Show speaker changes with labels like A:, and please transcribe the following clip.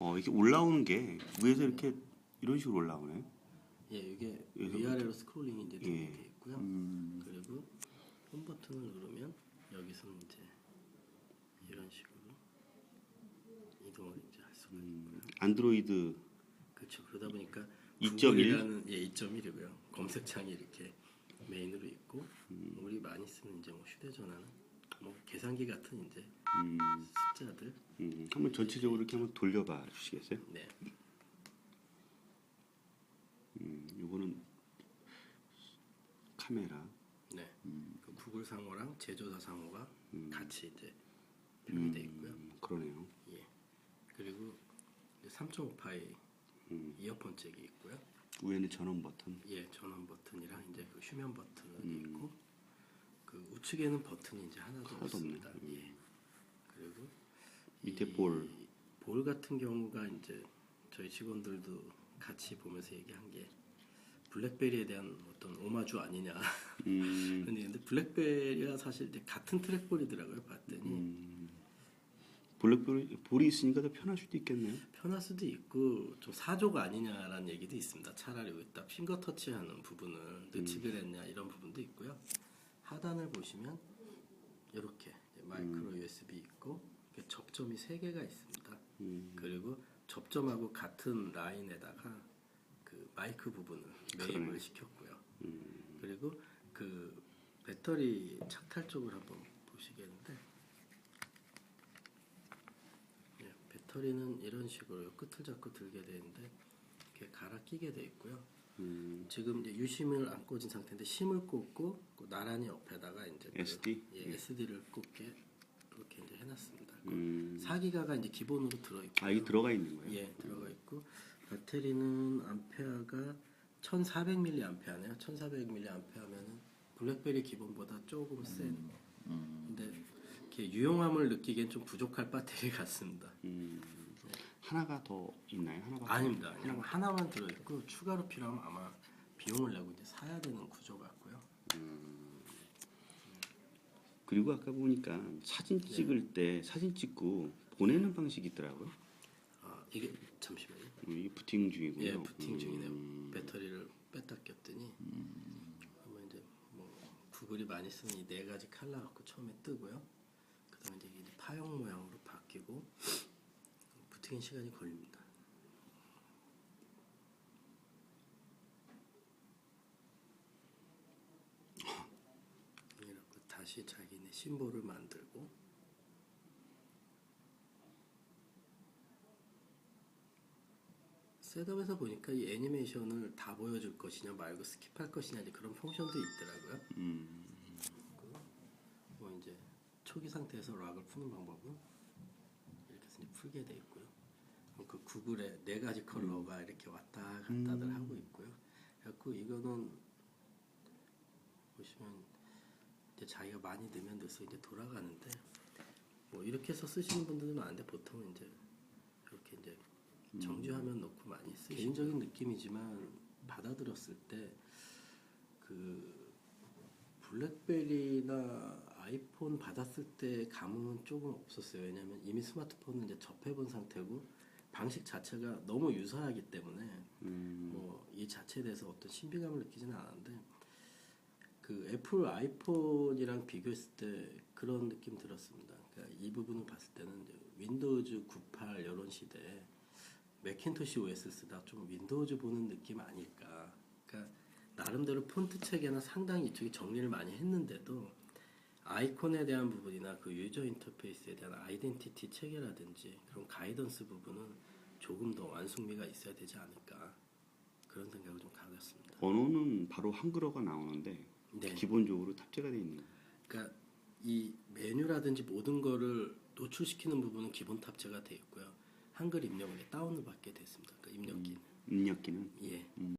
A: 어 이게 올라오는 게 위에서 이렇게 이런 식으로 올라오네.
B: 예, 이게 위아래로 스크롤링이 이제 되어
A: 예.
B: 있고요.
A: 음,
B: 그리고 홈 버튼을 누르면 여기서 이제 이런 식으로 이동을 이제 할 수가 있고요.
A: 안드로이드
B: 그렇죠. 그러다 보니까
A: 2.1?
B: 구글이라는 예 2.1이고요. 검색창이 이렇게 메인으로 있고
A: 음.
B: 우리 많이 쓰는 이제 뭐 휴대전화는 뭐 계산기 같은 이제
A: 음,
B: 숫자들
A: 음, 한번 전체적으로 이렇게 한번 돌려봐 주시겠어요?
B: 네
A: 음, 요거는 카메라.
B: 네.
A: 음.
B: 그 구글 상호랑 제조사 상호가 같이 이제 표기돼 있고요.
A: 음, 그러네요.
B: 예. 그리고 3.5파이
A: 음,
B: 이어폰 잭이 있고요.
A: 위에는 전원 버튼.
B: 예, 전원 버튼이랑 이제 그 휴면 버튼이 그 우측에는 버튼이 이제 하나도,
A: 음. 하나도 없네.
B: 없습니다. 예. 그리고
A: 밑에
B: 이
A: 볼.
B: 볼 같은 경우가 이제 저희 직원들도 같이 보면서 얘기한 게 블랙베리에 대한 어떤 오마주 아니냐.
A: 음,
B: 근데, 블랙베리가 사실 이제 같은 트랙볼이더라고요. 봤더니
A: 음, 블랙볼이 볼이 있으니까 더 편할 수도 있겠네요.
B: 편할 수도 있고 좀 사조가 아니냐라는 얘기도 있습니다. 차라리 여기다 핑거 터치하는 부분을 늦추게 했냐 이런 부분도 있고요. 하단을 보시면 이렇게 마이크로 USB 있고 접점이 세 개가 있습니다.
A: 음,
B: 그리고 접점하고 같은 라인에다가 그 마이크 부분을 매입을
A: 그러네.
B: 시켰고요.
A: 음,
B: 그리고 그 배터리 착탈 쪽을 한번 보시겠는데 예, 배터리는 이런 식으로 끝을 잡고 들게 되는데 이렇게 갈아 끼게 돼 있고요.
A: 음,
B: 지금 이제 유심을 안 꽂은 상태인데 심을 꽂고 그 나란히 옆에다가 이제 그,
A: SD?
B: 예, SD를 꽂게 이렇게 이제 해놨습니다. 그
A: 음.
B: 4기가가 이제 기본으로 들어 있고
A: 아 이게 들어가 있는 거예요?
B: 예, 들어가 있고 배터리는 암페어가 1,400mAh네요. 1,400mAh면은 블랙베리 기본보다 조금 센. 근데 이렇게 유용함을 느끼기엔 좀 부족할 배터리 같습니다.
A: 음, 하나가 더 있나요? 하나가
B: 아닙니다. 그냥 하나만 들어 있고 추가로 필요하면 아마 비용을 내고 이제 사야 되는 구조 같고요.
A: 그리고 아까 보니까 사진 찍을 때 사진 찍고 보내는 방식이 있더라고요.
B: 아, 이게 잠시만요.
A: 음, 이게 부팅 중이고요.
B: 예, 부팅 중이네요.
A: 음,
B: 배터리를 뺐다 꼈더니 한번 이제 뭐 구글이 많이 쓰는 이 네 가지 칼라 갖고 처음에 뜨고요. 그다음에 이제 파형 모양으로 바뀌고 부팅인 시간이 걸립니다. 이렇게 다시 자기네 심볼을 만들고 셋업에서 보니까 이 애니메이션을 다 보여줄 것이냐 말고 스킵할 것이냐 이제 그런 펑션도 있더라고요.
A: 음,
B: 뭐 이제 초기 상태에서 락을 푸는 방법은 이렇게 해서 이제 풀게 돼 있고요. 그 구글의 네 가지 컬러가 이렇게 왔다 갔다들 하고 있고요. 그래갖고 이거는 보시면 이제 자기가 많이 넣으면 넣어서 이제 돌아가는데 뭐 이렇게 해서 쓰시는 분들은 많은데 보통은 이제 이렇게 이제 정지화면 놓고 많이 쓰시고. 개인적인 느낌이지만 받아들였을 때 그 블랙베리나 아이폰 받았을 때 감흥은 조금 없었어요. 왜냐하면 이미 스마트폰은 이제 접해본 상태고 방식 자체가 너무 유사하기 때문에
A: 음,
B: 뭐이 자체에 대해서 어떤 신비감을 느끼지는 않았는데 그 애플 아이폰이랑 비교했을 때 그런 느낌 들었습니다. 그러니까 이 부분을 봤을 때는 윈도우즈 98 이런 시대에 맥킨토시 OS 쓰다 좀 윈도우즈 보는 느낌 아닐까. 그러니까 나름대로 폰트 체계나 상당히 이쪽에 정리를 많이 했는데도 아이콘에 대한 부분이나 그 유저 인터페이스에 대한 아이덴티티 체계라든지 그런 가이던스 부분은 조금 더 완숙미가 있어야 되지 않을까 그런 생각을 좀 가졌습니다.
A: 언어는 바로 한글어가 나오는데
B: 네.
A: 기본적으로 탑재가 돼 있는 거예요.
B: 그러니까 이 메뉴라든지 모든 거를 노출시키는 부분은 기본 탑재가 돼 있고요. 한글 입력은 다운을 받게 됐습니다. 그러니까 입력기는
A: 입력기는
B: 예.